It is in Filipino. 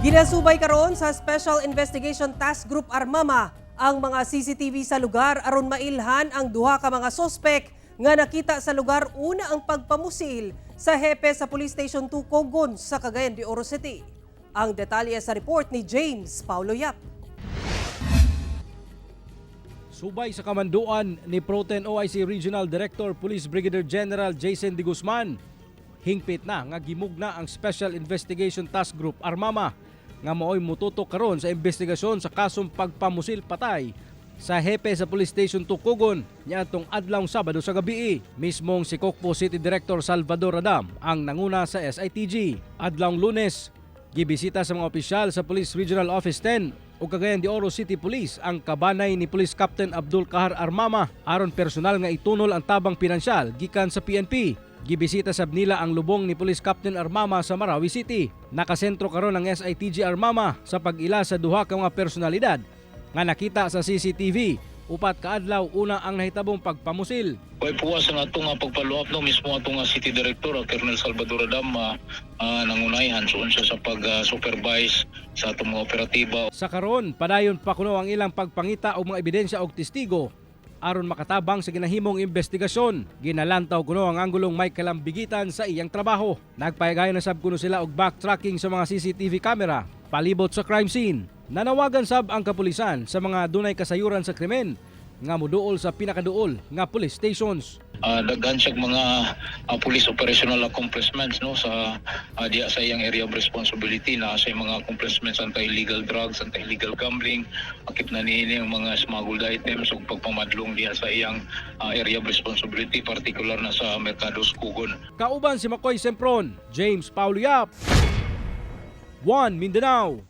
Ginasubay karon sa Special Investigation Task Group Armama ang mga CCTV sa lugar aron mailhan ang duha ka mga sospek nga nakita sa lugar una ang pagpamusil sa hepe sa Police Station 2 Cogon sa Cagayan de Oro City. Ang detalye sa report ni James Paulo Yap. Subay sa kamanduan ni Proten OIC Regional Director Police Brigadier General Jason De Guzman. Hingpit na nga gimugna ang Special Investigation Task Group Armama nga maoy mututok karon sa investigasyon sa kasong pagpamusil patay sa hepe sa Police Station Tukugon niadtong adlaw Sabado sa gabi. Mismong si Kokpo City Director Salvador Adam ang nanguna sa SITG. Adlaw Lunes, gibisita sa mga opisyal sa Police Regional Office 10 o Cagayan de Oro City Police ang kabanay ni Police Captain Abdul Kahar Armama aron personal nga itunol ang tabang pinansyal gikan sa PNP. Gibisita sab nila ang lubong ni Police Captain Armama sa Marawi City. Nakasentro karon ang SITG Armama sa pag-ila sa duha ka mga personalidad nga nakita sa CCTV upat kaadlaw una ang nahitabong pagpamusil. Way puwas ang ato nga pagpaluap no? Mismo ato nga City Director ah, Colonel Salvador Adam ah, ah, nangunayhan suon siya sa pag-supervise sa atong mga operatiba. Sa karon, padayon pa kuno ang ilang pagpangita og mga ebidensya og testigo aron makatabang sa ginahimong investigasyon. Ginalantaw kuno ang anggulong may kalambigitan sa iyang trabaho. Nagpahigayon na sab kuno sila og backtracking sa mga CCTV camera palibot sa crime scene. Nanawagan sab ang kapulisan sa mga dunay kasayuran sa krimen nga muduol sa pinakaduol nga police stations. Ah, daghan siya mga ah, police operational accomplishments no sa ah, diya sa iyang area of responsibility na sa mga accomplishments anti-illegal drugs, anti-illegal gambling, akip na niini ang mga smuggled items ug pagpamadlong diya sa iyang ah, area of responsibility particular na sa Mercados Kugon. Kauban si Makoy Sempron, James Yap, One Mindanao.